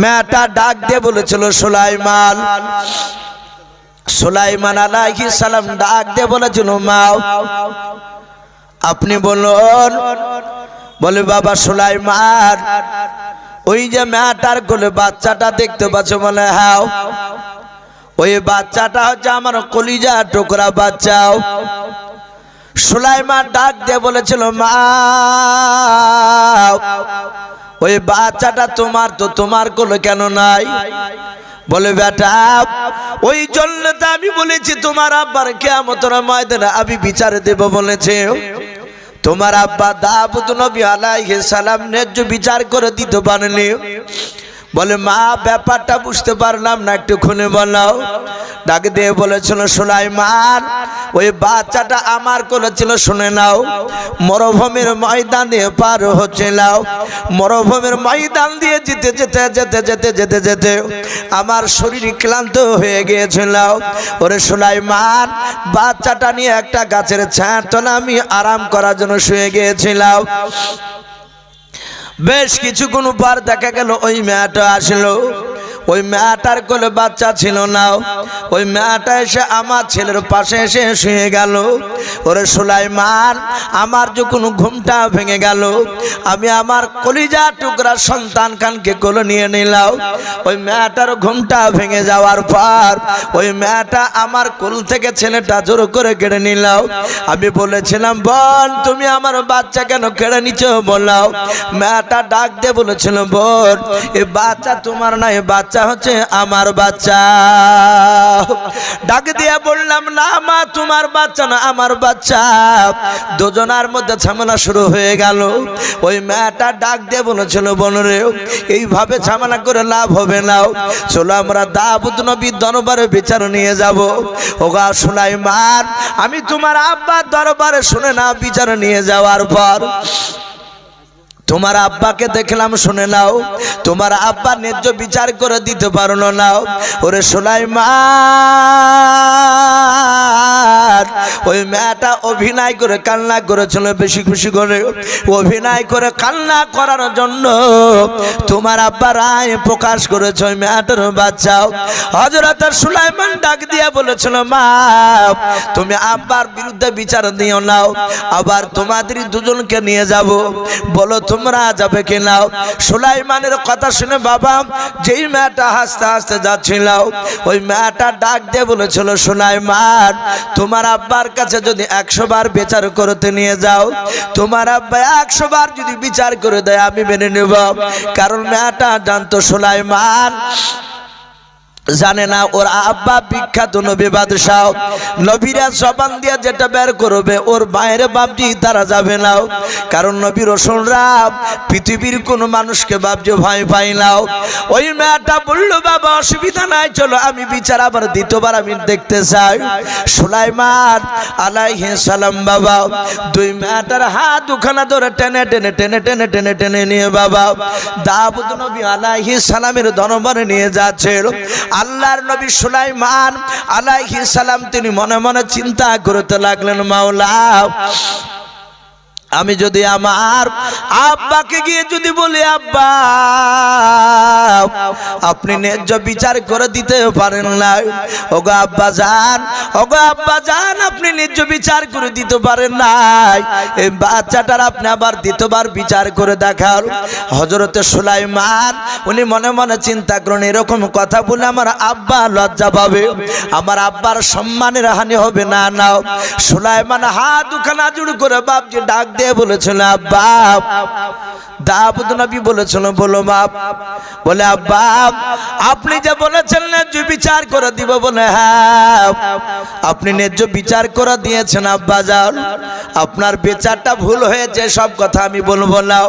মেয়েটা ডাক দিয়ে বলেছিল, সোলাইমান সোলাইমান আলাইহি সালাম ডাক দিয়ে বলেছিল মাও, আপনি বলুন, বলে, বাবা সোলাইমান, ওই যে মেয়েটার কোলে বাচ্চাটা দেখতে পাচ্ছ? বলে হ্যাঁ ওই বাচ্চাটা হচ্ছে আমার কলিজা টুকরা বাচ্চাও সুলাইমান ডাক দিয়ে বলেছিল মা ওই বাচ্চাটা তোমার তো তোমার কোনো কেন নাই? বলে, বেটা, ওই জন্য তো আমি বলেছি তোমার আব্বার কেমতর ময়দানে আমি বিচার দেব, বলেছে। তোমার আব্বা দাবুদ নবী আলাইহিস সালাম ন্যায্য বিচার করে দিতে পারেনি। বলে, মা, ব্যাপারটা বুঝতে পারলাম না একটু খুনে বলাও। ডাক দিয়ে বলেছিল, সুলাইমান, ওই বাচ্চাটা আমার করেছিল, শুনে নাও। মরুভূমির ময়দান দিয়ে পার হচ্ছিলাম মরুভূমির ময়দান দিয়ে যেতে যেতে যেতে যেতে যেতে যেতে আমার শরীর ক্লান্ত হয়ে গিয়েছিল ওরে সুলাইমান, বাচ্চাটা নিয়ে একটা গাছের ছাঁটনা আমি আরাম করার জন্য শুয়ে গিয়েছিলাম বেশ কিছুক্ষণ পর দেখা গেল ওই মেয়েটা আসলো। ওই মেয়েটার কোলে বাচ্চা ছিল না। ওই মেয়েটা এসে আমার ছেলের পাশে এসে শুয়ে গেল। ওরে সুলাইমান, আমার যখন ঘুমটা ভেঙে গেল। আমি আমার কলিজা টুকরা সন্তান খানকে কোলে নিয়ে নিলাম। ওই মেয়েটার ঘুমটা ভেঙে যাওয়ার পর ওই মেয়েটা আমার কোল থেকে ছেলেটা জোর করে কেড়ে নিলাম। আমি বলেছিলাম, বোন, তুমি আমার বাচ্চা কেন কেড়ে নিচ্ছ বললাম, মেয়েটা ডাক দিয়ে বলেছিল, বোন, এ বাচ্চা তোমার না বাচ্চা হচ্ছে আমার বাচ্চা। ডাক দিয়ে বললাম, না মা, তোমার বাচ্চা না, আমার বাচ্চা। দুজনার মধ্যে ঝামেলা শুরু হয়ে গেল। ওই মেয়েটা ডাক দিয়ে বলেছিল বোনরে এইভাবে ঝামেলা করে লাভ হবে না। চলো আমরা দাবুদ নবীর দরবারে বিচার নিয়ে যাব। ওগা মার আমি তোমার আব্বার দরবারে শুনে না বিচার নিয়ে যাওয়ার পর তোমার আব্বাকে দেখলাম, শুনে নাও। তোমার আব্বা ন্যায্য বিচার করে দিতে পারল না। ওরে সোলাইমান, ওই মেয়েটা অভিনয় করে কান্না করেছিল, বেশি খুশি করে। অভিনয় করে কান্না করার জন্য তোমার আব্বা রায় প্রকাশ করেছে, ওই মেয়েটার বাচ্চাও। হজরত সুলাইমান ডাক দিয়ে বলেছিল, মা, তুমি আব্বার বিরুদ্ধে বিচার দিও নাও আবার তোমাদের দুজনকে নিয়ে যাব। বলো তোমরা যাবে কি নাও সুলাইমানের কথা শুনে বাবা, যেই মেয়েটা হাসতে হাসতে যাচ্ছিল, ওই মেয়েটা ডাক দিয়ে বলেছিল, সুলাইমান, তোমার আব্বার কাছে যদি একশো বার বিচার করতে নিয়ে যাও, তোমার আব্বা একশো বার যদি বিচার করে দেয়, আমি মেনে নেব। কারণ মেয়েটা জানতো, সুলাইমান জানে না, ওর আব্বা বিখ্যাত নবী বাদশাহ। নবীরা জবান দিয়া যেটা বের করবে, ওর বাইরে বাপজি তারা যাবে না। কারণ নবী রসুলরা পৃথিবীর কোন মানুষকে বাপজি ভয় পাই নাও ওই মেয়েটা বলল, বাবা, অসুবিধা নাই, চলো, আমি বিচার আবার দ্বিতীয়বার আমি দেখতে চাই। সুলাইমান আলাইহে সালাম, বাবা, দুই মেয়েটার হাত দুখানা ধরে টেনে টেনে টেনে টেনে টেনে টেনে নিয়ে, বাবা দাবুদ নবী আলাইহি সালামের দরবারে নিয়ে যাচ্ছে আল্লাহর নবী সুলাইমান আলাইহি সালাম তিনি মনে মনে চিন্তা করতে লাগলেন মাওলা আমি যদি আমার আব্বাকে গিয়ে যদি বলি, আব্বা, আপনি ন্যায্য বিচার করে দিতে পারেন না। ওগো আব্বা যান, ওগো আব্বা যান, আপনি ন্যায্য বিচার করে দিতে পারেন নাই। এই বাচ্চাটার আপনি আবার দ্বিতীয়বার বিচার করে দেখার হজরতে সুলাইমান, উনি মনে মনে চিন্তা করেন, এরকম কথা বলে আমার আব্বা লজ্জা পাবে। আমার আব্বার সম্মানের হানি হবে না নাও সুলাইমান হাত দুখানা জুড় করে বাপজি ডাক দিয়ে বলেছিল আব্বা। দাবুদ নবী বলেছিল বলো বাপ। বলে, আব্বা, আপনি যে বলেছেন ন্যায্য বিচার করে দিব বলে হ্যাঁ। আপনি ন্যায্য বিচার করে দিয়েছেন, আব্বা যান আপনার বিচারটা ভুল হয়েছে, সব কথা আমি বলব না।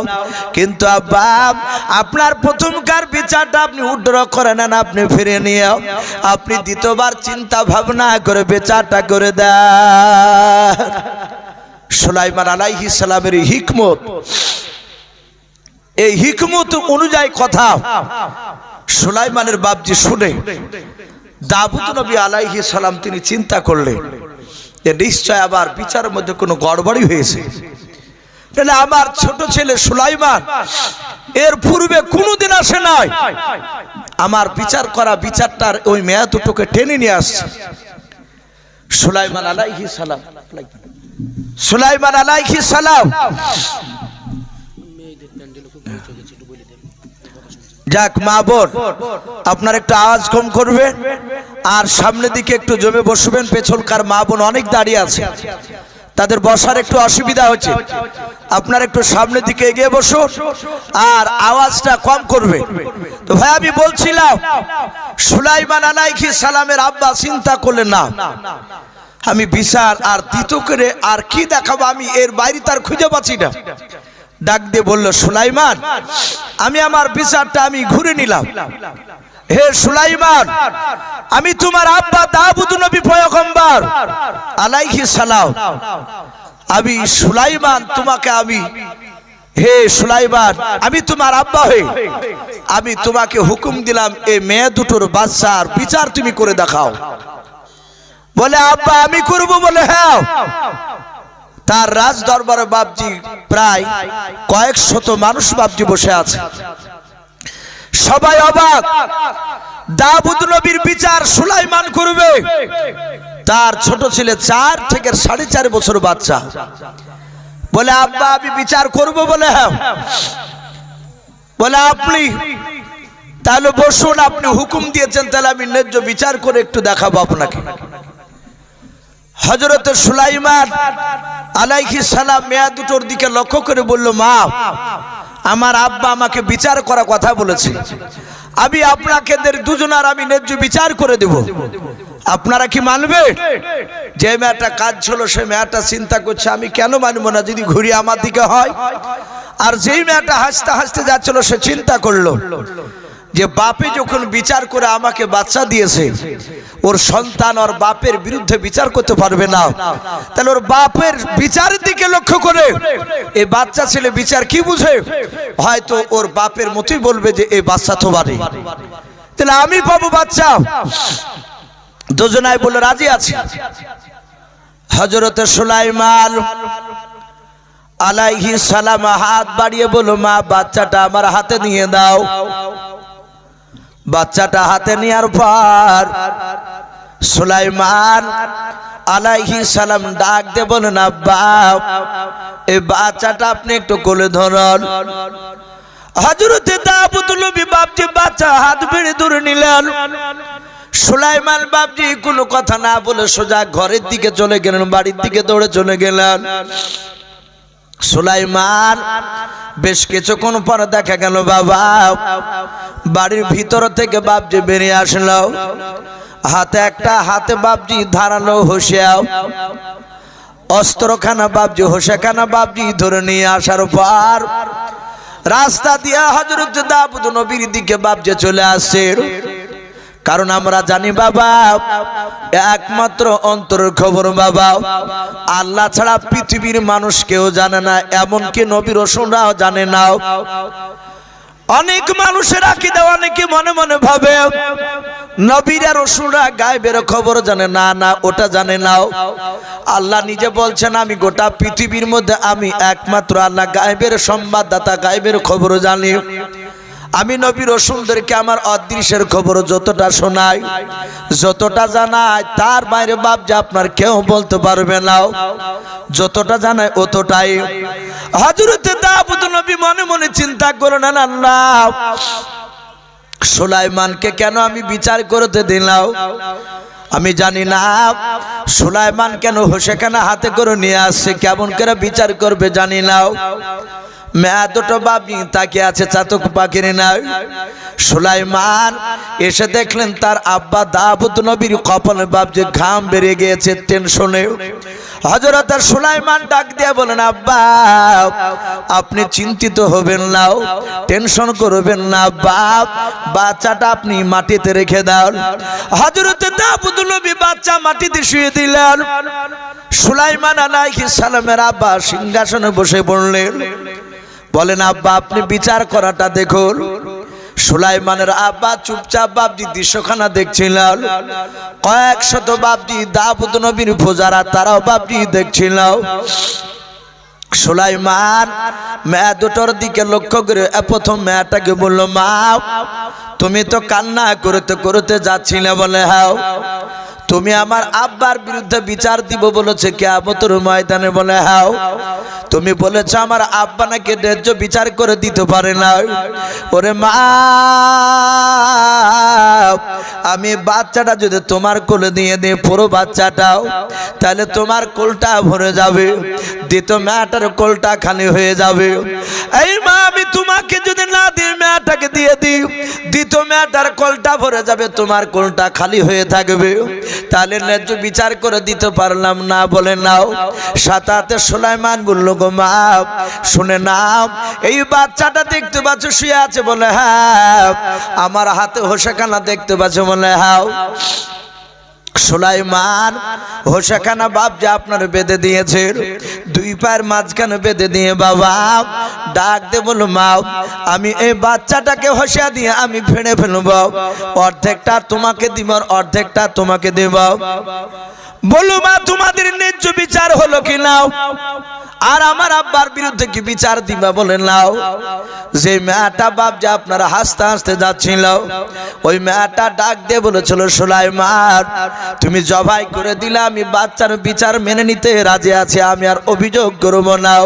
কিন্তু, আব্বা, আপনার প্রথমকার বিচারটা আপনি উড্র করে নেন, আপনি ফিরে নিয়ে আপনি দ্বিতীয়বার চিন্তা ভাবনা করে বিচারটা করে দেন। সুলাইমান আলাইহি সালামের হিকমত। এই হিকমত অনুযায়ী কথা সুলাইমানের বাপজি শুনে দাবুদ নবী আলাইহি সালাম তিনি চিন্তা করলেন যে নিশ্চয় আবার বিচারের মধ্যে কোনো গড়বড়ি হয়েছে। তাহলে আমার ছোট ছেলে সুলাইমান, এর পূর্বে কোনোদিন আসে নাই। আমার বিচার করা বিচারটার ওই মেয়া দুটোকে টেনে নিয়ে আসছে। সুলাইমান আলাইহি সালাম। সুলাইমান আলাইহি সালাম। যাক, মা বোন, আপনার একটু আওয়াজ কম করবেন আর সামনের দিকে একটু জমে বসবেন, পেছনকার মা বোন অনেক দাঁড়িয়ে আছে। তাদের বসার একটু অসুবিধা হচ্ছে। আপনার একটু সামনের দিকে এগিয়ে বসুন আর আওয়াজটা কম করবে তো ভাই, আমি বলছিলাম, সুলাইমান আলাইহি সালামের আব্বা চিন্তা করলেন না। আমি বিশাল, আর দ্বিতীয় করে, আর কি দেখাবো আমি? এর বাইরে তার খুঁজে পাচ্ছি না। ডাক দিয়ে বলল, সুলাইমান, আমি আমার বিচারটা আমি ঘুরে নিলাম। হে সুলাইমান, আমি তোমার আব্বা দাবুদ নবী পয়গম্বর আলাইহি সালাম। আমি সুলাইমান, তোমাকে আমি, হে সুলাইমান, আমি তোমার আব্বা হয়ে, আমি তোমাকে হুকুম দিলাম এই মেয়ে দুটোর বাচ্চার বিচার তুমি করে দেখাও। বলে, আব্বা, আমি করব বলে হ্যাঁ। তার রাজ দরবারে বাপজি প্রায় কয়েক শত মানুষ বাপজি বসে আছে। সবাই অবাক। দাবুদ নবীর বিচার সুলাইমান করবে। তার ছোট ছেলে চার থেকে সাড়ে চার বছর বাচ্চা। বলে, আব্বা, আমি বিচার করব বলে হ্যাঁ। বলে, আপনি, তাহলে বসুন, আপনি হুকুম দিয়েছেন, তাহলে আমি ন্যায্য বিচার করে একটু দেখাবো আপনাকে। হজরত সুলাইমান আলাইহি সালাম মেয়া দুটোর দিকে লক্ষ্য করে বলল, মা, আমার আব্বা আমাকে বিচার করা কথা বলেছে। আমি আপনাকে দুজনার আমি ন্যায্য বিচার করে দেব। আপনারা কি মানবে যে মেয়েটা কাজ ছিল সে মেয়েটা চিন্তা করছে, আমি কেন মানবো না? যদি ঘুরি আমার দিকে হয়। আর যেই মেয়েটা হাসতে হাসতে যাচ্ছিল, সে চিন্তা করল। যে বাপে যখন বিচার করে আমাকে বাচ্চা দিয়েছে, ওর সন্তান ওর বাপের বিরুদ্ধে বিচার করতে পারবে না। তাহলে ওর বাপের বিচারের দিকে লক্ষ্য করে এই বাচ্চা ছেলে বিচার কি বুঝে? হয়তো ওর বাপের মতোই বলবে যে এই বাচ্চা তো বাড়ি। তাহলে আমি পাবো বাচ্চা। দুজনায় বলে, রাজি আছে। হজরতে সুলাইমান আলাইহি সালাম হাত বাড়িয়ে বলো মা, বাচ্চাটা আমার হাতে নিয়ে দাও। বাচ্চাটা হাতে নেওয়ার পর সুলাইমান আলাইহি সালাম ডাক দে বলেন আব্বা এই বাচ্চাটা আপনি একটু কোলে ধরুন। হজরতে দাবুদ নবী বাপজি বাচ্চা হাত বেড়ে দূরে নিলেন। সুলাইমান বাপজি কোনো কথা না বলে সোজা ঘরের দিকে চলে গেলেন, বাড়ির দিকে দৌড়ে চলে গেলেন। সুলাইমান, বেশ কিছুক্ষণ পর দেখা গেল বাবা। বাড়ির ভিতর থেকে বাপজি বেরিয়ে আসলো। হাতে একটা হাতে বাপজি ধারালো হোসিয়াও অস্ত্রখানা বাপজি হোসেখানা বাপজি ধরে নিয়ে আসার পর রাস্তা দিয়া হজরত দাবুদ নবীর দিকে বাপজে চলে আসছে। কারণ আমরা জানি বাবা, একমাত্র অন্তরের খবর বাবা, আল্লাহ ছাড়া পৃথিবীর মানুষ কেউ জানে না, এমনকি নবীর রসুনরাও জানে না। অনেক মানুষের আকিদা অনেকে মনে মনে ভাবে, নবীরা রসুলরা গায়েবের খবর জানে না না ওটা জানে নাও আল্লাহ নিজে বলছেন, আমি গোটা পৃথিবীর মধ্যে আমি একমাত্র আল্লাহ গায়েবের, সংবাদদাতা গায়েবের খবর জানি। আমি নবী রসুলদেরকে আমার অদৃশ্যের খবর যতটা শোনাই, যতটা জানাই, তার বাইরে বাপ যে আপনার কেউ বলতে পারবে না। যতটা জানাই অতটাই। হজরতে দাবুদ নবী মনে মনে চিন্তা করলেন আল্লাহ সুলাইমানকে কেন আমি বিচার করতে দিলাম? আমি জানি না। সুলাইমান কেন হোসেখানা হাতে করে নিয়ে আসছে, কেমন করে বিচার করবে জানি না। দুটো আছে চাতক এসে দেখলেন তার আব্বা ঘাম গিয়েছে টেনশনে সুলাইমান ডাক বলেন আপনি চিন্তিত হবেন না টেনশন করবেন না, বাপ, বাচ্চাটা আপনি মাটিতে রেখে দাও হজরত দাবুদ নবী বাচ্চা মাটিতে শুয়ে দিলেন। সুলাইমান আলাইহিস সালামের আব্বা সিংহাসনে বসে পড়লেন। বলেন, আব্বা, আপনি বিচার করাটা দেখুন। সুলাইমানের আব্বা চুপচাপ বাবজি দৃশ্যখানা দেখছিলেন কয়েক শত বাবজি দাবুদ নবীর পূজারা তারাও বাবজি দেখছিল। সুলাইমান মেয়া দুটোর দিকে লক্ষ্য করে প্রথম মেয়াটাকে বলল, মা, তুমি তো কান্না করতে করতে যাচ্ছিলে বলে হাও তুমি আমার আব্বার বিরুদ্ধে বিচার দিব বলেছে, কেয়ামতের ময়দানে বলে, হাও। তুমি বলেছ আমার আব্বা নাকি ন্যায্য বিচার করে দিতে পারে না। ওরে মা, আমি বাচ্চাটা যদি তোমার কোলে দিয়ে দিই পুরো বাচ্চাটাও, তাহলে তোমার কোলটা ভরে যাবে। দ্বিতীয় মেয়েটার কোলটা খালি হয়ে যাবে। এই মা, আমি তোমাকে যদি না দিই, মেয়েটাকে দিয়ে দিই। দ্বিতীয় মেয়েটার কোলটা ভরে যাবে, তোমার কোলটা খালি হয়ে থাকবে। তাহলে ন্যায্য বিচার করে দিতে পারলাম না, বলে নাও। সাতাতে সোলাইমান বলল, গো মা, শুনে নাও। এই বাচ্চাটা দেখতে পাচ্ছ, শুয়ে আছে বলে হ্যাঁ। আমার হাতে হোসাখানা দেখতে পাচ্ছ বলে হ্যাঁ। সুলাইমান হোসাখানা বাপ যে আপনার বেঁধে দিয়েছে দুই পায়ের মাঝখানে বেঁধে দিয়ে বাবা, ডাক দে বলো মা, আমি এই বাচ্চাটাকে হসিয়া দিয়ে আমি ফেড়ে ফেলব। অর্ধেকটা তোমাকে দিব অর্ধেকটা তোমাকে দেব। বলো মা, তোমাদের ন্যায্য বিচার হলো কি নাও আর আমার আব্বার বিরুদ্ধে কি বিচার দিবা বলে নাও যে মেয়েটা বাপ যে আপনারা হাসতে হাসতে যাচ্ছিল, ওই মেয়েটা ডাক দিয়ে বলেছিল, সুলাইমান, তুমি জবাই করে দিলে আমি বাচ্চার বিচার মেনে নিতে রাজি আছি, আমি আর অভিযোগ করব নাও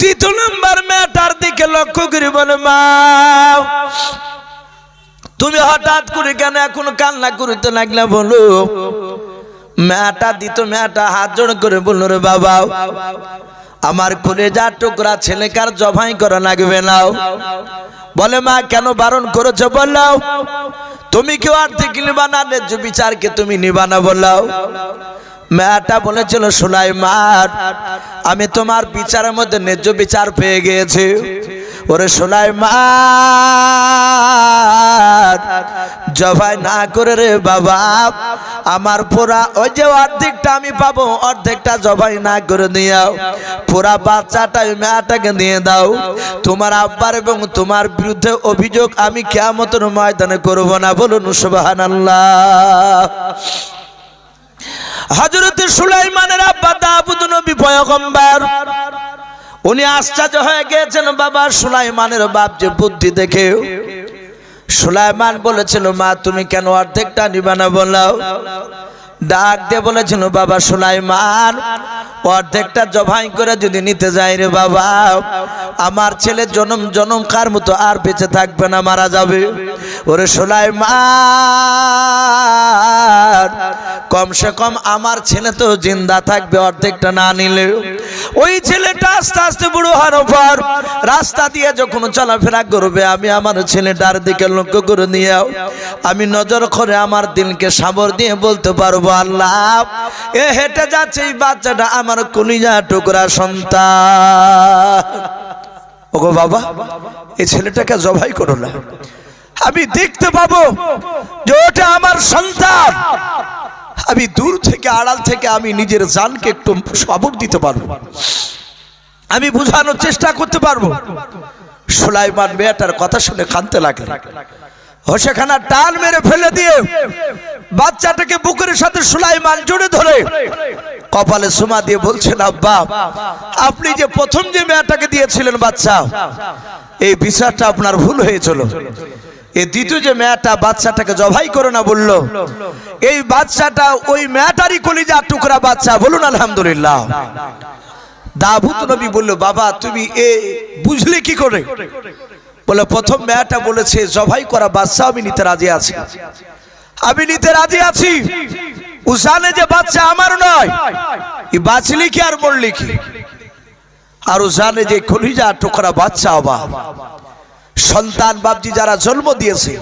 দ্বিতীয় নম্বর মেয়েটার দিকে লক্ষ্য করি বলে মা তুমি হঠাৎ করে কেন এখন কান্না করিতে লাগলে বলো? মেয়েটা দিত মেয়েটা হাত জোড় করে বলল রে বাবা, আমার যা টুকরা ছেলেকার জবাই করা লাগবে নাও বলে, মা, কেন বারণ করেছ? বললাও তুমি কেউ আর্থিক নিবা না ন্যায্য বিচারকে তুমি নিবা না বললাও মেয়েটা বলেছিল সোলাই মার আমি তোমার বিচারের মধ্যে ন্যায্য বিচার পেয়ে গিয়েছি। ওরে মার জবাই না করে রে বাবা, আমার পুরা ওই যে অর্ধেকটা আমি পাবো, অর্ধেকটা জবাই না করে দিয়াও পুরা বাচ্চাটা মেয়েটাকে দিয়ে দাও। তোমার আব্বার এবং তোমার বিরুদ্ধে অভিযোগ আমি কেমতন ময়দানে করব না, বলুন সুবাহান হজরত সুলাইমানের আব্বা দাবুদ নবী পয়গম্বর উনি আশ্চর্য হয়ে গিয়েছেন, বাবা, সুলাইমানের বাপ যে বুদ্ধি দেখে। সুলাইমান বলেছিল, মা, তুমি কেন অর্ধেকটা নিবা না বললাও ডাক দিয়ে বলেছিল, বাবা, সুলাইমান, অর্ধেকটা জবাই করে যদি নিতে যাই রে বাবা, আমার ছেলে জনম জনম কার মতো আর বেঁচে থাকবে না, মারা যাবে। ওরে সুলাইমান, কমসে কম আমার ছেলে তো জিন্দা থাকবে, অর্ধেকটা না নিলে ওই ছেলেটা আস্তে আস্তে বুড়ো হওয়ার পর রাস্তা দিয়ে যখন চলাফেরা করবে, আমি আমার ছেলেটার দিকে লক্ষ্য করে নিয়ে আমি নজর করে আমার দিনকে সাবর দিয়ে বলতে পারব, আল্লাহ, এ হেঁটে যাচ্ছে এই বাচ্চাটা আমার কলিজা টুকরা সন্তান। ওগো বাবা, এই ছেলেটাকে জবাই করো না। আমি দেখতে পাবো যে ওটা আমার সন্তান। আমি দূর থেকে, আড়াল থেকে আমি নিজের জানকে একটু সবর দিতে পারব। আমি বুঝানোর চেষ্টা করতে পারব। সুলাইমান মেয়েটার কথা শুনে কানতে লাগল। হোসেখানা টান মেরে ফেলে দিয়ে বাচ্চাটাকে বুকের সাথে সুলাইমান জুড়ে ধরে কপালে সুমা দিয়ে বলছেন আব্বা, আপনি যে প্রথম যে মেয়েটাকে দিয়েছিলেন বাচ্চা, এই বিচারটা আপনার ভুল হয়েছিল এই দ্বিতীয় যে মেয়েটা বাচ্চাটাকে জবাই করে না বলল, এই বাচ্চাটা ওই মেয়েটারই কলিজা টুকরা বাচ্চা বলুন আলহামদুলিল্লাহ। দাভুত নবী বলল, বাবা, তুমি এ বুঝলে কি করে? বলে প্রথম মেয়েটা বলেছে, জবাই করা বাচ্চা আমি নিতে রাজি আছি। আমি নিতে রাজি আছি। জানে যে বাচ্চা আমার নয় বাঁচলি কি আর মরলি কি? আর জানে যে কলিজা টুকরা বাচ্চা আবার সন্তান বাপজি যারা জন্ম দিয়েছে,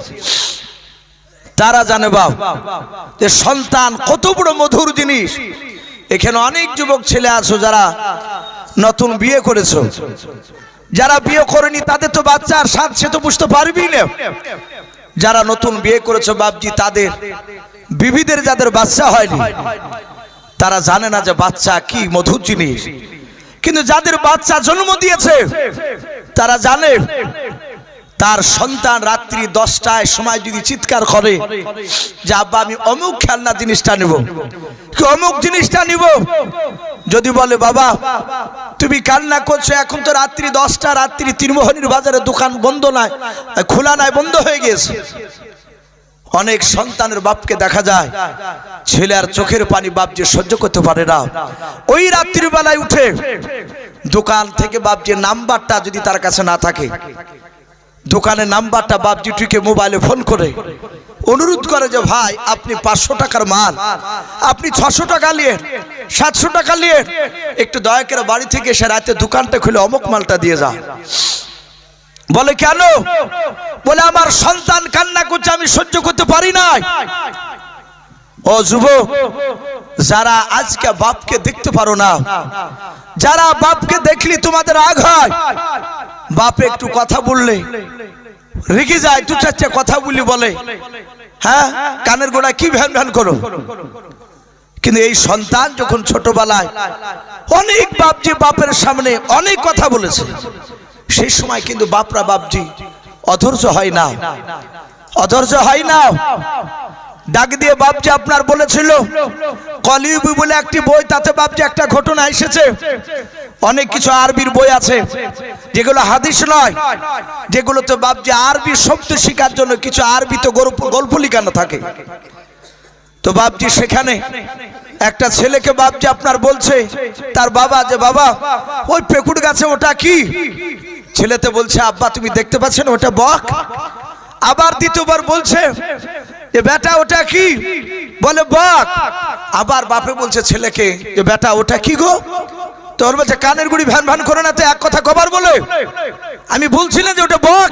তারা জানে বাপ, যে সন্তান কত বড় মধুর জিনিস। এখানে অনেক যুবক ছেলে আছো যারা নতুন বিয়ে করেছ। যারা বিয়ে করেনি, তাদের তো বাচ্চার স্বাদ সে তো বুঝতে পারবি না। যারা নতুন বিয়ে করেছ বাপজি, তাদের বিবিদের যাদের বাচ্চা হয়নি, তারা জানে না যে বাচ্চা কি মধুর জিনিস। কিন্তু যাদের বাচ্চা জন্ম দিয়েছে, তারা জানে তার সন্তান রাত্রি দশটায় সময় যদি চিৎকার করে যে, আব্বা, আমি অমুক খেলনা জিনিসটা নিব। অমুক জিনিসটা নিব? যদি বলে, বাবা, তুমি কান্না করছ, এখন তো রাত্রি দশটা, রাত্রি তিনমোহনীর বাজারে দোকান বন্ধ নাই, খোলা নাই, বন্ধ হয়ে গেছে। অনেক সন্তানের বাপকে দেখা যায়, ছেলে আর চোখের পানি বাপ যে সহ্য করতে পারে না। ওই রাত্রির বেলায় উঠে দোকান থেকে বাপ যে নাম্বারটা যদি তার কাছে না থাকে দোকানের নাম্বারটা বাপজিটিকে মোবাইলে ফোন করে। অনুরোধ করে যে, ভাই, আপনি পাঁচশো টাকার মাল। আপনি ছশো টাকা নিয়ে সাতশো টাকা নিয়ে একটু দয়া করে বাড়ি থেকে এসে রাতে দোকানটা খুলে অমুক মালটা দিয়ে যা। বলে, কেন? বলে, আমার সন্তান কান্না করছে, আমি সহ্য করতে পারি না ও যুবক, যারা আজকে বাপকে দেখতে পারো না, যারা বাপকে দেখলি তোমাদের আগ হয়, বাপে একটু কথা বললে, রেগে যায়, দু চারটে কথা বলি বলে। হ্যাঁ? কানের গোড়া কি ভ্যান ভ্যান করো? কিন্তু এই সন্তান যখন ছোটবেলায় অনেক বাপজি বাপের সামনে অনেক কথা বলেছে, সেই সময় কিন্তু বাপরা বাপজি অধৈর্য হয় না। অধৈর্য হয় না। ডাক দিয়ে বাপজি আপনার বলেছিল, কলিউবি বলে একটি বই, তাতে বাপজি একটা ঘটনা এসেছে। অনেক কিছু আরবির বই আছে, যেগুলো হাদিস নয় যেগুলো তো বাপজি আরবি শব্দ শেখার জন্য কিছু আরবি তো গল্প লিখানো থাকে। তো বাপজি সেখানে একটা ছেলেকে বাপজি আপনার বলছে, তার বাবা যে, বাবা, ওই পেকুড় গাছে ওটা কি? ছেলেতে বলছে, আব্বা, তুমি দেখতে পাচ্ছেন, ওটা বক? আবার দ্বিতীয়বার বলছে যে বেটা ওটা কি? বলে, বক। আবার বাপে বলছে ছেলেকে যে বেটা ওটা কি গো? তোর বলছে কানের গুড়ি ভ্যান ভ্যান করে না তো এক কথা কবার বলে? আমি বলছিলাম যে ওটা বক।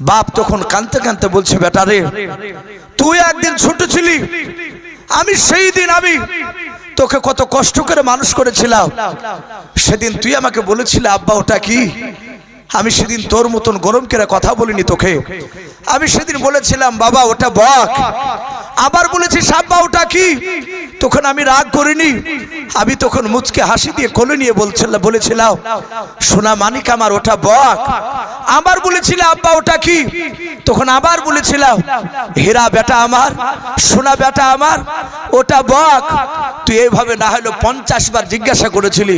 বাপ তখন কানতে কানতে বলছে, বেটা রে, তুই একদিন ছোট ছিলি। আমি সেই দিন আমি তোকে কত কষ্ট করে মানুষ করেছিলাম। সেদিন তুই আমাকে বলেছিলে, আব্বা, ওটা কি? আমি সেদিন তোর মতন গরম করে কথা বলিনি তোকে। আমি সেদিন বলেছিলাম, বাবা, ওটা বক। আবার বলেছিস আব্বা ওটা কি? তখন আমি রাগ করিনি। আমি তখন মুচকে হাসি দিয়ে কোলে নিয়ে বলছিলাম বলেছিলাম, সোনা মানিক আমার, ওটা বক। আবার বলেছিল, আব্বা, ওটা কি? তখন আবার বলেছিলাম, হীরা বেটা আমার, সোনা বেটা আমার, ওটা বক। তুই এইভাবে না হলো পঞ্চাশ বার জিজ্ঞাসা করেছিলি।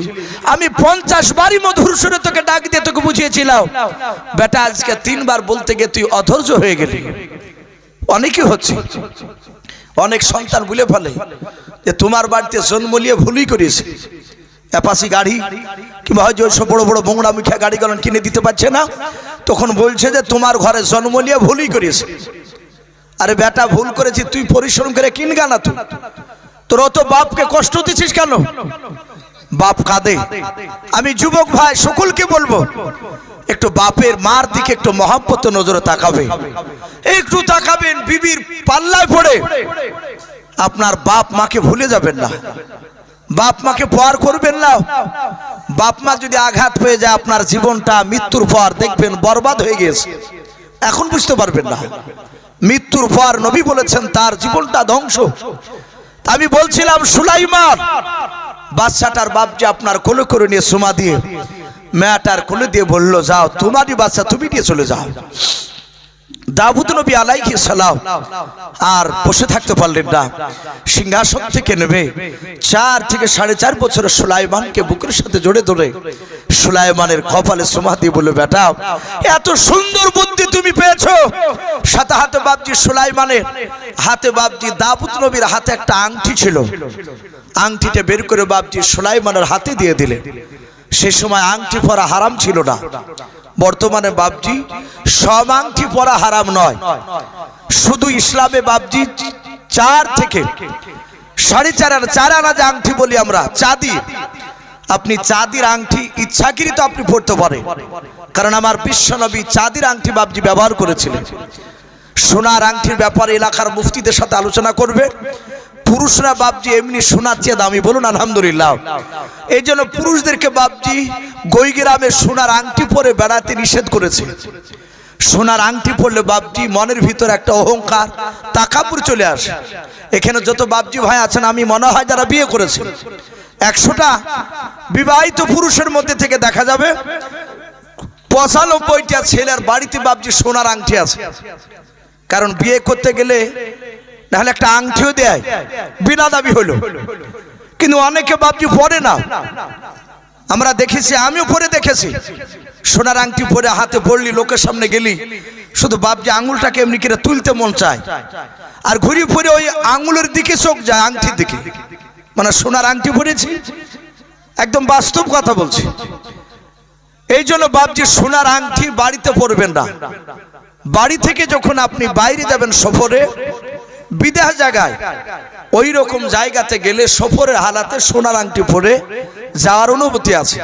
আমি পঞ্চাশ বারই মধুর সুরে তোকে ডাক দিয়ে তোকে বুঝিয়েছিলাম বেটা, আজকে তিনবার বলতে গিয়ে তুই অধৈর্য হয়ে গেলি। অনেকই হচ্ছে। অনেক সন্তান ভুলে ফেলে যে তোমার বাড়িতে জন্ম নিয়ে ভুলই করিয়েছে অ্যাপাসি গাড়ি কিংবা হয়তো ওইসব বড় বড় বোংড়া মুখিয়া গাড়িগুলো কিনে দিতে পারছে না। তখন বলছে যে তোমার ঘরে জন্ম নিয়ে ভুলই করিয়েছে আরে বেটা, ভুল করেছি, তুই পরিশ্রম করে কিন গানা তুই। তোর অত বাপকে কষ্ট দিছিস কেন? বাপ কাঁদে। আমি যুবক ভাই, সকলকে বলব একটু বাপের মার দিকে একটু মহাব্বত নজরে তাকাবে। একটু তাকাবেন, বিবির পাল্লায় পড়ে। আপনার বাপ মাকে ভুলে যাবেন না। বাপ মাকে পর করবেন না। বাপ মা যদি আঘাত হয়ে যায়, আপনার জীবনটা মৃত্যুর পর দেখবেন বরবাদ হয়ে গেছে এখন বুঝতে পারবেন না। মৃত্যুর পর নবী বলেছেন, তার জীবনটা ধ্বংস। আমি বলছিলাম, সুলাইমান, বাচ্চাটার বাপ যে আপনার কোলে করে নিয়ে সোমা দিয়ে মেয়াটার কোলে দিয়ে বলল, যাও, তোমারই বাচ্চা, তুমি নিয়ে চলে যাও। দাবুদ নবী আলাইহি সালাম আর বসে থাকতে পারলেন না। সিংহাসন থেকে নেমে চার থেকে সাড়ে চার বছর সুলাইমানকে বুকের সাথে জড়ে ধরে সুলাইমানের কপালে সোমা দিয়ে বলল, বেটা, এত সুন্দর বুদ্ধি তুমি পেয়েছ। সাথে হাতে বাপজি সুলাইমানের, হাতে বাপজি দাবুদ নবীর হাতে একটা আংটি ছিল। আংটিটা বের করে বাপজি সুলাইমানের হাতে দিয়ে দিলে সে সময় আংটি পরা হারাম ছিল না। বর্তমানে বাবজি সব আংটি পরা হারাম নয়। শুধু ইসলামে বাবজি চার থেকে সাড়ে চার আনা চার আনা যে আংটি বলি আমরা চাঁদি আপনি চাঁদির আংটি ইচ্ছাকৃত আপনি পড়তে পারেন। কারণ আমার বিশ্বনবী চাঁদির আংটি বাবজি ব্যবহার করেছিলেন। সোনার আংটির ব্যাপারে এলাকার মুফতিদের সাথে আলোচনা করবে। পুরুষরা বাপজি এমনি সোনার দামি বলুন, আলহামদুলিল্লাহ। এই জন্য পুরুষদেরকে বাপজি গৈগ্রামে সোনার আংটি পরে বেড়াতে নিষেধ করেছে। সোনার আংটি পরলে বাপজি মনের ভিতর একটা অহংকার তাকাপুর চলে আসে। এখানে যত বাপজি ভাই আছেন, আমি মনে হয় যারা বিয়ে করেছে। একশোটা বিবাহিত পুরুষের মধ্যে থেকে দেখা যাবে, পঁচানব্বইটা ছেলের বাড়িতে বাপজি সোনার আংটি আছে। কারণ বিয়ে করতে গেলে নাহলে একটা আংটিও দেয়। বিনা দাবি হলো। কিন্তু অনেকে বাপজি পরে না। আমরা দেখেছি, আমিও পরে দেখেছি। সোনার আংটি পরে হাতে পড়লি, লোকের সামনে গেলি। শুধু বাপজি আঙুলটাকে এমনি করে তুলতে মন চায়। আর ঘুরি পরে ওই আঙুলের দিকে চোখ যায়, আংটির দিকে। মানে সোনার আংটি পরেছি, একদম বাস্তব কথা বলছি। এই জন্য বাপজি সোনার আংটি বাড়িতে পরবেন না। বাড়ি থেকে যখন আপনি বাইরে যাবেন সফরে বিদেহ জায়গায় ওই রকম জায়গাতে গেলে সফরের হালাতে সোনার আংটি পরে যাওয়ার অনুভূতি আছে।